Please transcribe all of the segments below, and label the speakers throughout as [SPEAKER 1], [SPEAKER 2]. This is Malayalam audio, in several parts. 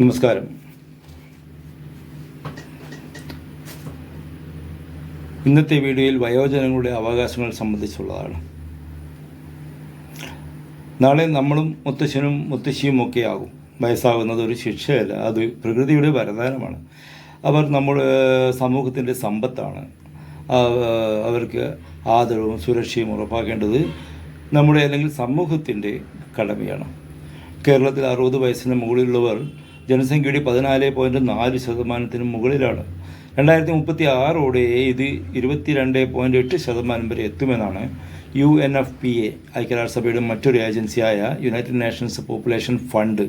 [SPEAKER 1] നമസ്കാരം. ഇന്നത്തെ വീഡിയോയിൽ വയോജനങ്ങളുടെ അവകാശങ്ങൾ സംബന്ധിച്ചുള്ളതാണ്. നാളെ നമ്മളും മുത്തശ്ശനും മുത്തശ്ശിയും ഒക്കെ ആകും. വയസ്സാകുന്നത് ഒരു ശിക്ഷയല്ല അത് പ്രകൃതിയുടെ വരദാനമാണ്. അവർ നമ്മുടെ സമൂഹത്തിന്റെ സമ്പത്താണ്. അവർക്ക് ആദരവും സുരക്ഷയും ഉറപ്പാക്കേണ്ടത് നമ്മുടെ അല്ലെങ്കിൽ സമൂഹത്തിന്റെ കടമയാണ്. കേരളത്തിൽ അറുപത് വയസ്സിന് മുകളിലുള്ളവർ ജനസംഖ്യയുടെ പതിനാല് പോയിന്റ് നാല് ശതമാനത്തിന് മുകളിലാണ്. രണ്ടായിരത്തി മുപ്പത്തി ആറോടെ ഇത് ഇരുപത്തിരണ്ട് പോയിന്റ് എട്ട് ശതമാനം വരെ എത്തുമെന്നാണ് U N F P A ഐക്യരാഷ്ട്രസഭയുടെ മറ്റൊരു ഏജൻസിയായ യുണൈറ്റഡ് നേഷൻസ് പോപ്പുലേഷൻ ഫണ്ട്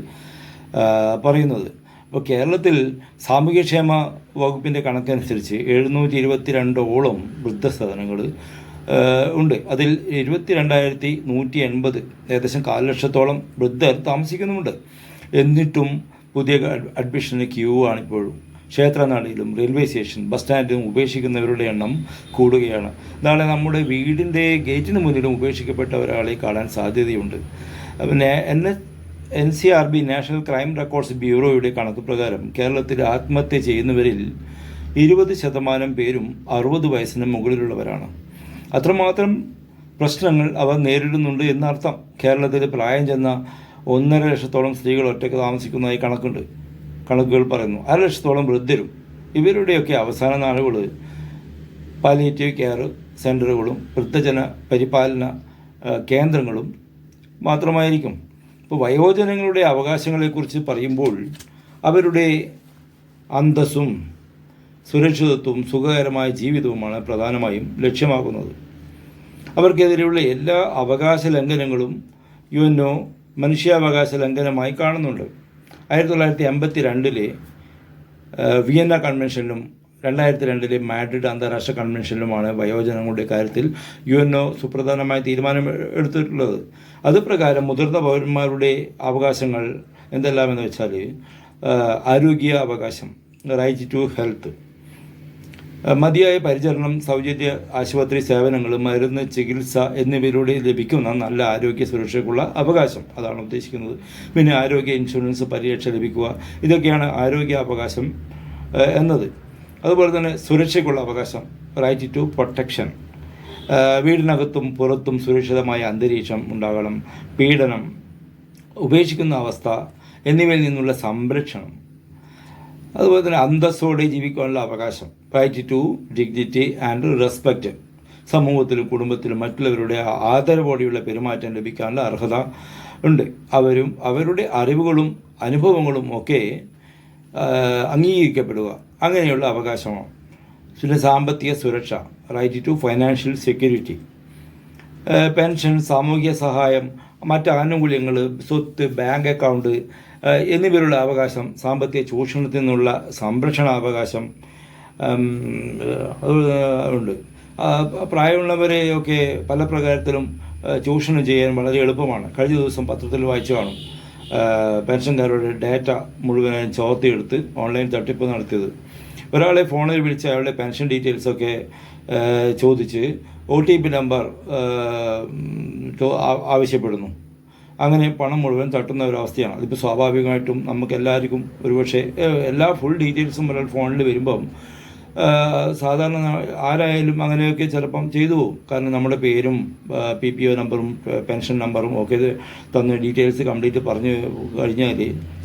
[SPEAKER 1] പറയുന്നത്. അപ്പോൾ കേരളത്തിൽ സാമൂഹ്യക്ഷേമ വകുപ്പിന്റെ കണക്കനുസരിച്ച് എഴുന്നൂറ്റി ഇരുപത്തിരണ്ടോളം വൃദ്ധസദനങ്ങൾ ഉണ്ട്. അതിൽ ഇരുപത്തി രണ്ടായിരത്തി നൂറ്റി എൺപത് ഏകദേശം കാൽ ലക്ഷത്തോളം വൃദ്ധർ താമസിക്കുന്നുമുണ്ട്. എന്നിട്ടും പുതിയ അഡ്- അഡ്മിഷന് ക്യൂ ആണിപ്പോഴും ക്ഷേത്രനാടിയിലും റെയിൽവേ സ്റ്റേഷൻ ബസ് സ്റ്റാൻഡിലും ഉപേക്ഷിക്കുന്നവരുടെ എണ്ണം കൂടുകയാണ്. നാളെ നമ്മുടെ വീടിന്റെ ഗേറ്റിന് മുന്നിലും ഉപേക്ഷിക്കപ്പെട്ട ഒരാളെ കാണാൻ സാധ്യതയുണ്ട്. പിന്നെ N N C R B national crime records ബ്യൂറോയുടെ കണക്ക് പ്രകാരം കേരളത്തിൽ ആത്മഹത്യ ചെയ്യുന്നവരിൽ ഇരുപത് ശതമാനം പേരും അറുപത് വയസ്സിന് മുകളിലുള്ളവരാണ്. അത്രമാത്രം പ്രശ്നങ്ങൾ അവർ നേരിടുന്നുണ്ട് എന്നർത്ഥം കേരളത്തിൽ പ്രായം ചെന്ന ഒന്നര ലക്ഷത്തോളം സ്ത്രീകൾ ഒറ്റയ്ക്ക് താമസിക്കുന്നതായി കണക്കുണ്ട്. കണക്കുകൾ പറയുന്നു. അര ലക്ഷത്തോളം വൃദ്ധരും. ഇവരുടെയൊക്കെ അവസാന നാളുകൾ പാലിയേറ്റീവ് കെയർ സെന്ററുകളും വൃദ്ധജന പരിപാലന കേന്ദ്രങ്ങളും മാത്രമായിരിക്കും. ഇപ്പോൾ വയോജനങ്ങളുടെ അവകാശങ്ങളെക്കുറിച്ച് പറയുമ്പോൾ അവരുടെ അന്തസ്സും സുരക്ഷിതത്വവും സുഖകരമായ ജീവിതവുമാണ് പ്രധാനമായും ലക്ഷ്യമാക്കുന്നത്. അവർക്കെതിരെയുള്ള എല്ലാ അവകാശ ലംഘനങ്ങളും യു എൻ മനുഷ്യാവകാശ ലംഘനമായി കാണുന്നുണ്ട്. ആയിരത്തി തൊള്ളായിരത്തി എൺപത്തി രണ്ടിലെ വിയന്ന കൺവെൻഷനിലും രണ്ടായിരത്തി രണ്ടിലെ മാഡ്രിഡ് അന്താരാഷ്ട്ര കൺവെൻഷനിലുമാണ് വയോജനങ്ങളുടെ കാര്യത്തിൽ യു എൻ ഒ സുപ്രധാനമായ തീരുമാനം എടുത്തിട്ടുള്ളത്. അതുപ്രകാരം മുതിർന്ന പൗരന്മാരുടെ അവകാശങ്ങൾ എന്തെല്ലാമെന്ന് വെച്ചാൽ ആരോഗ്യ അവകാശം റൈറ്റ് ടു ഹെൽത്ത് മതിയായ പരിചരണം സൗജന്യ ആശുപത്രി സേവനങ്ങൾ മരുന്ന് ചികിത്സ എന്നിവയിലൂടെ ലഭിക്കുന്ന നല്ല ആരോഗ്യ സുരക്ഷയ്ക്കുള്ള അവകാശം അതാണ് ഉദ്ദേശിക്കുന്നത്. പിന്നെ ആരോഗ്യ ഇൻഷുറൻസ് പരിരക്ഷ ലഭിക്കുക ഇതൊക്കെയാണ് ആരോഗ്യ അവകാശം എന്നത്. അതുപോലെ തന്നെ സുരക്ഷയ്ക്കുള്ള അവകാശം റൈറ്റ് ടു പ്രൊട്ടക്ഷൻ വീടിനകത്തും പുറത്തും സുരക്ഷിതമായ അന്തരീക്ഷം ഉണ്ടാകണം പീഡനം ഉപേക്ഷിക്കുന്ന അവസ്ഥ എന്നിവയിൽ നിന്നുള്ള സംരക്ഷണം. അതുപോലെ തന്നെ അന്തസ്സോടെ ജീവിക്കാനുള്ള അവകാശം. Right to dignity and respect സമൂഹത്തിലും കുടുംബത്തിലും മറ്റുള്ളവരുടെ ആദരവോടെയുള്ള പെരുമാറ്റം ലഭിക്കാനുള്ള അർഹത ഉണ്ട്. അവരും അവരുടെ അറിവുകളും അനുഭവങ്ങളും ഒക്കെ അംഗീകരിക്കപ്പെടുക. അങ്ങനെയുള്ള അവകാശമാണ്. പിന്നെ സാമ്പത്തിക സുരക്ഷ right to financial security pension സാമൂഹിക സഹായം മറ്റ് ആനുകൂല്യങ്ങൾ സ്വത്ത് ബാങ്ക് അക്കൗണ്ട് എന്നിവയുള്ള അവകാശം സാമ്പത്തിക ചൂഷണത്തിൽ നിന്നുള്ള സംരക്ഷണാവകാശം ഉം, അത് ഉണ്ട്. പ്രായമുള്ളവരെ ഒക്കെ പല പ്രകാരത്തിലും ചൂഷണം ചെയ്യാൻ വളരെ എളുപ്പമാണ്. കഴിഞ്ഞ ദിവസം പത്രത്തിൽ വായിച്ചു കാണും. പെൻഷൻകാരുടെ ഡാറ്റ മുഴുവനായും ചോർത്തിയെടുത്ത് ഓൺലൈൻ തട്ടിപ്പ് നടത്തിയത്. ഒരാളെ ഫോണിൽ വിളിച്ച് അയാളുടെ പെൻഷൻ ഡീറ്റെയിൽസൊക്കെ ചോദിച്ച് ഒ ടി പി നമ്പർ ആവശ്യപ്പെടുന്നു. അങ്ങനെ പണം മുഴുവൻ തട്ടുന്ന ഒരവസ്ഥയാണ് അതിപ്പോൾ സ്വാഭാവികമായിട്ടും നമുക്ക് എല്ലാവർക്കും ഒരുപക്ഷെ എല്ലാ ഫുൾ ഡീറ്റെയിൽസും ഒരാൾ ഫോണിൽ വരുമ്പം സാധാരണ ആരായാലും അങ്ങനെയൊക്കെ ചിലപ്പം ചെയ്തു പോകും. കാരണം നമ്മുടെ പേരും പി പി ഒ നമ്പറും പെൻഷൻ നമ്പറും ഒക്കെ തന്ന് ഡീറ്റെയിൽസ് കംപ്ലീറ്റ് പറഞ്ഞു കഴിഞ്ഞാൽ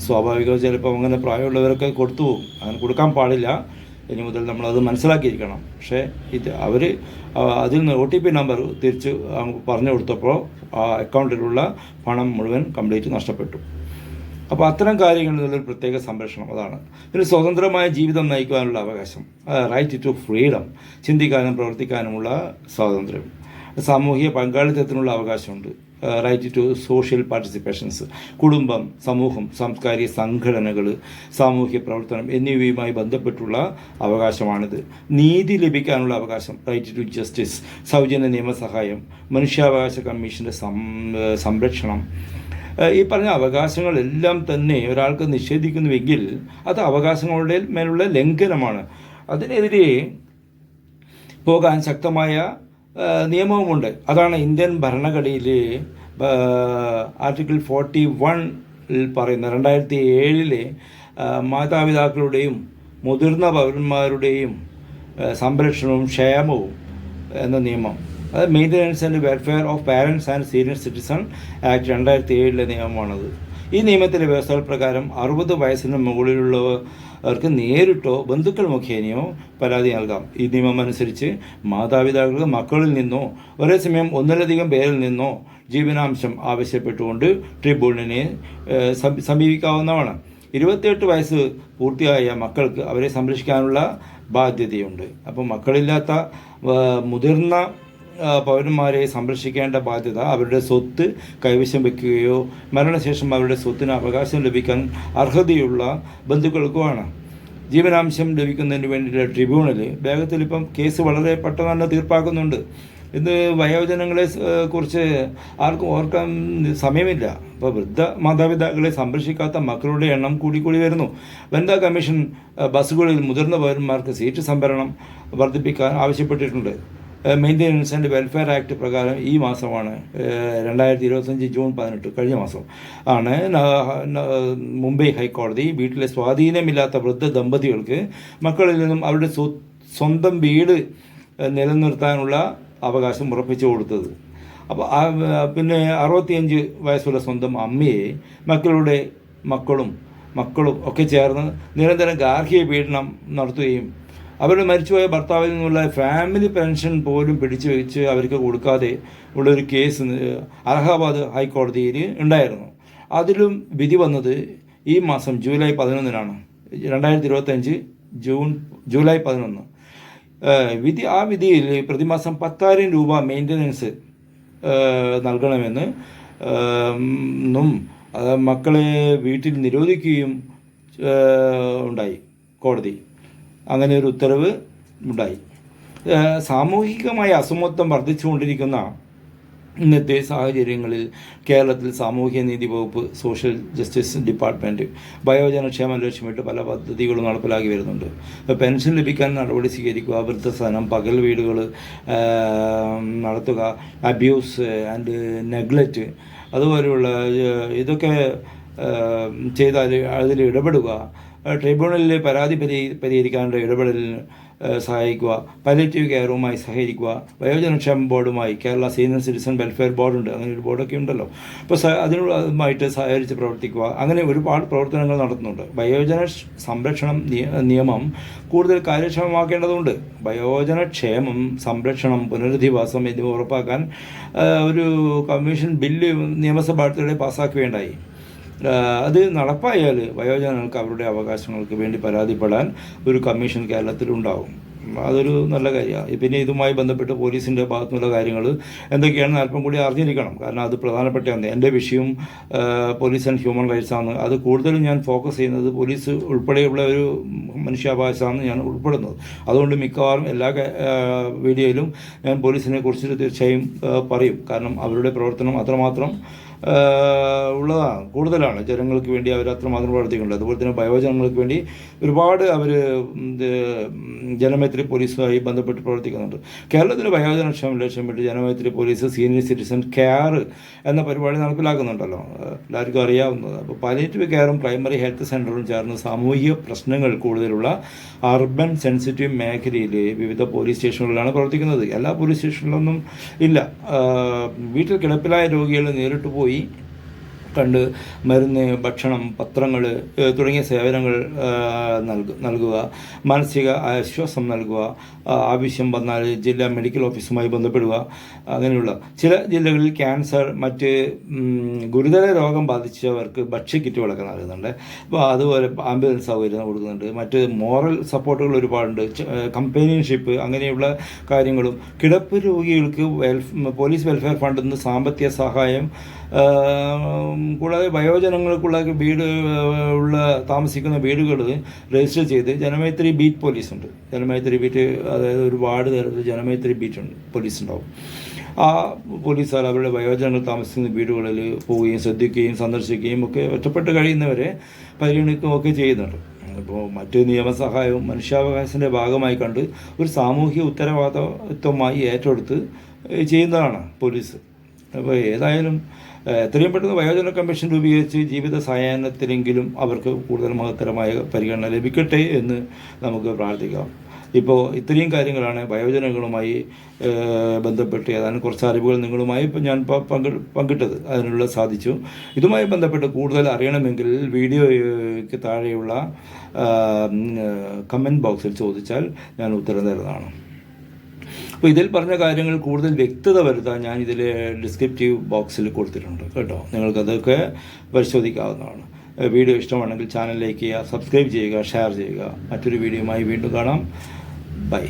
[SPEAKER 1] സ്വാഭാവികം ചിലപ്പം അങ്ങനെ പ്രായമുള്ളവരൊക്കെ കൊടുത്തു പോകും. അങ്ങനെ കൊടുക്കാൻ പാടില്ല. ഇനി മുതൽ നമ്മളത് മനസ്സിലാക്കിയിരിക്കണം. പക്ഷേ ഇത് അവർ അതിൽ നിന്ന് ഒ ടി പി നമ്പർ തിരിച്ച് പറഞ്ഞു കൊടുത്തപ്പോൾ ആ അക്കൗണ്ടിലുള്ള പണം മുഴുവൻ കംപ്ലീറ്റ് നഷ്ടപ്പെട്ടു. അപ്പോൾ അത്തരം കാര്യങ്ങളിൽ നിന്നൊരു പ്രത്യേക സംരക്ഷണം അതാണ്. പിന്നെ സ്വതന്ത്രമായ ജീവിതം നയിക്കുവാനുള്ള അവകാശം. റൈറ്റ് ടു ഫ്രീഡം ചിന്തിക്കാനും പ്രവർത്തിക്കാനുമുള്ള സ്വാതന്ത്ര്യം. സാമൂഹിക പങ്കാളിത്തത്തിനുള്ള അവകാശമുണ്ട്. റൈറ്റ് ടു സോഷ്യൽ പാർട്ടിസിപ്പേഷൻസ് കുടുംബം സമൂഹം സാംസ്കാരിക സംഘടനകൾ സാമൂഹ്യ പ്രവർത്തനം എന്നിവയുമായി ബന്ധപ്പെട്ടുള്ള അവകാശമാണിത്. നീതി ലഭിക്കാനുള്ള അവകാശം റൈറ്റ് ടു ജസ്റ്റിസ് സൗജന്യ നിയമസഹായം മനുഷ്യാവകാശ കമ്മീഷന്റെ സംരക്ഷണം ഈ പറഞ്ഞ അവകാശങ്ങളെല്ലാം തന്നെ ഒരാൾക്ക് നിഷേധിക്കുന്നുവെങ്കിൽ അത് അവകാശങ്ങളുടെ മേലുള്ള ലംഘനമാണ്. അതിനെതിരെ പോകാൻ ശക്തമായ നിയമവുമുണ്ട്. അതാണ് ഇന്ത്യൻ ഭരണഘടനയിലെ ആർട്ടിക്കിൾ ഫോർട്ടി വൺ പറയുന്ന രണ്ടായിരത്തി ഏഴിലെ മാതാപിതാക്കളുടെയും മുതിർന്ന പൗരന്മാരുടെയും സംരക്ഷണവും ക്ഷേമവും എന്ന നിയമം. അത് maintenance and welfare of parents and senior citizen act രണ്ടായിരത്തി ഏഴിലെ നിയമമാണത്. ഈ നിയമത്തിലെ വ്യവസ്ഥകൾ പ്രകാരം അറുപത് വയസ്സിന് മുകളിലുള്ളവർക്ക് നേരിട്ടോ ബന്ധുക്കൾ മുഖേനയോ പരാതി നൽകാം. ഈ നിയമം അനുസരിച്ച് മാതാപിതാക്കൾക്ക് മക്കളിൽ നിന്നോ ഒരേ സമയം ഒന്നിലധികം പേരിൽ നിന്നോ ജീവനാംശം ആവശ്യപ്പെട്ടുകൊണ്ട് ട്രിബ്യൂണലിനെ സമീപിക്കാവുന്നതാണ്. ഇരുപത്തിയെട്ട് വയസ്സ് പൂർത്തിയായ മക്കൾക്ക് അവരെ സംരക്ഷിക്കാനുള്ള ബാധ്യതയുണ്ട്. അപ്പോൾ മക്കളില്ലാത്ത മുതിർന്ന പൗരന്മാരെ സംരക്ഷിക്കേണ്ട ബാധ്യത അവരുടെ സ്വത്ത് കൈവശം വയ്ക്കുകയോ മരണശേഷം അവരുടെ സ്വത്തിന് അവകാശം ലഭിക്കാൻ അർഹതയുള്ള ബന്ധുക്കൾക്കുമാണ്. ജീവനാംശം ലഭിക്കുന്നതിന് വേണ്ടിയിട്ട് ട്രിബ്യൂണൽ വേഗത്തിൽ ഇപ്പം കേസ് വളരെ പെട്ടെന്ന് തന്നെ തീർപ്പാക്കുന്നുണ്ട്. ഇന്ന് വയോജനങ്ങളെ കുറിച്ച് ആർക്കും ഓർക്കാൻ സമയമില്ല. അപ്പോൾ വൃദ്ധ മാതാപിതാക്കളെ സംരക്ഷിക്കാത്ത മക്കളുടെ എണ്ണം കൂടിക്കൂടി വരുന്നു. വനിതാ കമ്മീഷൻ ബസ്സുകളിൽ മുതിർന്ന പൗരന്മാർക്ക് സീറ്റ് സംഭരണം വർദ്ധിപ്പിക്കാൻ ആവശ്യപ്പെട്ടിട്ടുണ്ട്. മെയിന്റെനൻസ് ആൻഡ് വെൽഫെയർ ആക്ട് പ്രകാരം ഈ മാസമാണ് രണ്ടായിരത്തി ഇരുപത്തഞ്ച് ജൂൺ പതിനെട്ട് കഴിഞ്ഞ മാസം ആണ്. മുംബൈ ഹൈക്കോടതി വീട്ടിലെ സ്വാധീനമില്ലാത്ത വൃദ്ധ ദമ്പതികൾക്ക് മക്കളിൽ നിന്നും അവരുടെ സ്വന്തം വീട് നിലനിർത്താനുള്ള അവകാശം ഉറപ്പിച്ചു കൊടുത്തത്. അപ്പോൾ പിന്നെ അറുപത്തിയഞ്ച് വയസ്സുള്ള സ്വന്തം അമ്മയെ മക്കളുടെ മക്കളും മക്കളും ഒക്കെ ചേർന്ന് നിരന്തരം ഗാർഹിക പീഡനം നടത്തുകയും അവരുടെ മരിച്ചുപോയ ഭർത്താവിൽ നിന്നുള്ള ഫാമിലി പെൻഷൻ പോലും പിടിച്ചു വെച്ച് അവർക്ക് കൊടുക്കാതെ ഉള്ളൊരു കേസ് അലഹാബാദ് ഹൈക്കോടതിയിൽ ഉണ്ടായിരുന്നു. അതിലും വിധി വന്നത് ഈ മാസം ജൂലൈ പതിനൊന്നിനാണ്. രണ്ടായിരത്തി ഇരുപത്തഞ്ച് ജൂൺ ജൂലൈ പതിനൊന്ന്. വിധി ആ വിധിയിൽ പ്രതിമാസം പത്തായിരം രൂപ മെയിന്റനൻസ് നൽകണമെന്ന് ും മക്കളെ വീട്ടിൽ നിരോധിക്കുകയും ഉണ്ടായി കോടതി. അങ്ങനെ ഒരു ഉത്തരവ് ഉണ്ടായി സാമൂഹികമായ അസമത്വം വർദ്ധിച്ചുകൊണ്ടിരിക്കുന്ന ഇന്നത്തെ സാഹചര്യങ്ങളിൽ കേരളത്തിൽ സാമൂഹ്യ നീതി വകുപ്പ് സോഷ്യൽ ജസ്റ്റിസ് ഡിപ്പാർട്ട്മെന്റ് വയോജനക്ഷേമം ലക്ഷ്യമിട്ട് പല പദ്ധതികളും നടപ്പിലാക്കി വരുന്നുണ്ട്. പെൻഷൻ ലഭിക്കാൻ നടപടി സ്വീകരിക്കുക വൃദ്ധസദനം പകൽ വീടുകൾ നടത്തുക അബ്യൂസ് ആൻഡ് നെഗ്ലക്റ്റ് അതുപോലെയുള്ള ഇതൊക്കെ ചെയ്താൽ അതിൽ ഇടപെടുക. ട്രിബ്യൂണലിൽ പരാതി പരി പരിഹരിക്കാനുള്ള ഇടപെടലിന് സഹായിക്കുക. പാലിറ്റീവ് കെയറുമായി സഹകരിക്കുക. വയോജനക്ഷേമ ബോർഡുമായി കേരള സീനിയർ സിറ്റിസൺ വെൽഫെയർ ബോർഡുണ്ട്. അങ്ങനെ ഒരു ബോർഡൊക്കെ ഉണ്ടല്ലോ. അപ്പോൾ അതിനുമായിട്ട് സഹകരിച്ച് പ്രവർത്തിക്കുക. അങ്ങനെ ഒരുപാട് പ്രവർത്തനങ്ങൾ നടത്തുന്നുണ്ട്. വയോജന സംരക്ഷണം നിയമം കൂടുതൽ കാര്യക്ഷമമാക്കേണ്ടതുണ്ട്. വയോജനക്ഷേമം സംരക്ഷണം പുനരധിവാസം എന്നിവ ഉറപ്പാക്കാൻ ഒരു കമ്മീഷൻ ബില്ല് നിയമസഭ അടുത്തിടെ പാസ്സാക്കുകയുണ്ടായി. അത് നടപ്പായാൽ വയോജനങ്ങൾക്ക് അവരുടെ അവകാശങ്ങൾക്ക് വേണ്ടി പരാതിപ്പെടാൻ ഒരു കമ്മീഷൻ കേരളത്തിലുണ്ടാവും. അതൊരു നല്ല കാര്യമാണ്. പിന്നെ ഇതുമായി ബന്ധപ്പെട്ട് പോലീസിന്റെ ഭാഗത്തുനിന്നുള്ള കാര്യങ്ങൾ എന്തൊക്കെയാണെന്ന് അല്പം കൂടി അറിഞ്ഞിരിക്കണം. കാരണം അത് പ്രധാനപ്പെട്ട ഒന്ന്. എന്റെ വിഷയം പോലീസ് ആൻഡ് ഹ്യൂമൻ റൈറ്റ്സ് ആണ്. അത് കൂടുതലും ഞാൻ ഫോക്കസ് ചെയ്യുന്നത് പോലീസ് ഉൾപ്പെടെയുള്ള ഒരു മനുഷ്യാവകാശമാണ് ഞാൻ ഉൾപ്പെടുന്നത്. അതുകൊണ്ട് മിക്കവാറും എല്ലാ വീഡിയോയിലും ഞാൻ പോലീസിനെ കുറിച്ച് തീർച്ചയായും പറയും. കാരണം അവരുടെ പ്രവർത്തനം അത്രമാത്രം ഉള്ളതാണ് കൂടുതലാണ്. ജനങ്ങൾക്ക് വേണ്ടി അവർ അത്രമാത്രം പ്രവർത്തിക്കുന്നുണ്ട്. അതുപോലെ തന്നെ വയോജനങ്ങൾക്ക് വേണ്ടി ഒരുപാട് അവർ ജനമൈത്രി പോലീസുമായി ബന്ധപ്പെട്ട് പ്രവർത്തിക്കുന്നുണ്ട്. കേരളത്തിൽ വയോജനക്ഷേമം ലക്ഷ്യമിട്ട് Janamaithri police senior citizen care എന്ന പരിപാടി നടപ്പിലാക്കുന്നുണ്ടല്ലോ. എല്ലാവർക്കും അറിയാവുന്നത് അപ്പോൾ പാലിയേറ്റീവ് കെയറും പ്രൈമറി ഹെൽത്ത് സെന്ററും ചേർന്ന് സാമൂഹിക പ്രശ്നങ്ങൾ കൂടുതലുള്ള അർബൻ സെൻസിറ്റീവ് മേഖലയിൽ വിവിധ പോലീസ് സ്റ്റേഷനുകളിലാണ് പ്രവർത്തിക്കുന്നത്. എല്ലാ പോലീസ് സ്റ്റേഷനിലൊന്നും ഇല്ല. വീട്ടിൽ കിടപ്പിലായ രോഗികൾ നേരിട്ട് പോയി കണ്ട് മരുന്ന് ഭക്ഷണം പത്രങ്ങൾ തുടങ്ങിയ സേവനങ്ങൾ ഏഹ്, നൽകു നൽകുക മാനസിക ആശ്വാസം നൽകുക ആവശ്യം വന്നാൽ ജില്ലാ മെഡിക്കൽ ഓഫീസുമായി ബന്ധപ്പെടുക അങ്ങനെയുള്ള ചില ജില്ലകളിൽ ക്യാൻസർ മറ്റ് ഗുരുതര രോഗം ബാധിച്ചവർക്ക് ഭക്ഷ്യക്കിറ്റുകളൊക്കെ നൽകുന്നുണ്ട്. അപ്പോൾ അതുപോലെ ആംബുലൻസ് സൗകര്യം കൊടുക്കുന്നുണ്ട്. മറ്റ് മോറൽ സപ്പോർട്ടുകൾ ഒരുപാടുണ്ട്. കമ്പനിയൻഷിപ്പ് അങ്ങനെയുള്ള കാര്യങ്ങളും. കിടപ്പ് രോഗികൾക്ക് വെൽഫ് പോലീസ് വെൽഫെയർ ഫണ്ടിൽ നിന്ന് സാമ്പത്തിക സഹായം കൂടാതെ വയോജനങ്ങൾക്കുള്ള വീട് ഉള്ള താമസിക്കുന്ന വീടുകൾ രജിസ്റ്റർ ചെയ്ത് ജനമൈത്രി ബീറ്റ് പോലീസ് ഉണ്ട് ജനമൈത്രി ബീറ്റ് അതായത് ഒരു വാർഡ് തരത്തിൽ ജനമൈത്രി ബീറ്റ് ഉണ്ട് പോലീസ് ഉണ്ടാവും ആ പോലീസുകാർ അവരുടെ വയോജനങ്ങൾ താമസിക്കുന്ന വീടുകളിൽ പോവുകയും ശ്രദ്ധിക്കുകയും സന്ദർശിക്കുകയും ഒക്കെ ഒറ്റപ്പെട്ട് കഴിയുന്നവരെ പരിഗണിക്കുകയും ഒക്കെ ചെയ്യുന്നുണ്ട്. ഇപ്പോൾ മറ്റ് നിയമസഹായവും മനുഷ്യാവകാശത്തിന്റെ ഭാഗമായി കണ്ട് ഒരു സാമൂഹ്യ ഉത്തരവാദിത്വമായി ഏറ്റെടുത്ത് ചെയ്യുന്നതാണ് പോലീസ്. അപ്പോൾ ഏതായാലും എത്രയും പെട്ടെന്ന് വയോജന കമ്മീഷൻ രൂപീകരിച്ച് ജീവിത സായാഹ്നത്തിലെങ്കിലും അവർക്ക് കൂടുതൽ മഹത്തരമായ പരിഗണന ലഭിക്കട്ടെ എന്ന് നമുക്ക് പ്രാർത്ഥിക്കാം. ഇപ്പോൾ ഇത്രയും കാര്യങ്ങളാണ് വയോജനങ്ങളുമായി ബന്ധപ്പെട്ട് ഏതാനും കുറച്ച് അറിവുകൾ നിങ്ങളുമായി ഞാൻ പങ്കിട്ടത്. അതിനുള്ള സാധിച്ചു. ഇതുമായി ബന്ധപ്പെട്ട് കൂടുതൽ അറിയണമെങ്കിൽ വീഡിയോയ്ക്ക് താഴെയുള്ള കമന്റ് ബോക്സിൽ ചോദിച്ചാൽ ഞാൻ ഉത്തരം തരുന്നതാണ്. അപ്പോൾ ഇതിൽ പറഞ്ഞ കാര്യങ്ങൾ കൂടുതൽ വ്യക്തത വരുത്താൻ ഞാൻ ഇതിൽ ഡിസ്ക്രിപ്റ്റീവ് ബോക്സിൽ കൊടുത്തിട്ടുണ്ട് കേട്ടോ. നിങ്ങൾക്കതൊക്കെ പരിശോധിക്കാവുന്നതാണ്. വീഡിയോ ഇഷ്ടമാണെങ്കിൽ ചാനൽ ലൈക്ക് ചെയ്യുക സബ്സ്ക്രൈബ് ചെയ്യുക ഷെയർ ചെയ്യുക. മറ്റൊരു വീഡിയോയുമായി വീണ്ടും കാണാം. ബൈ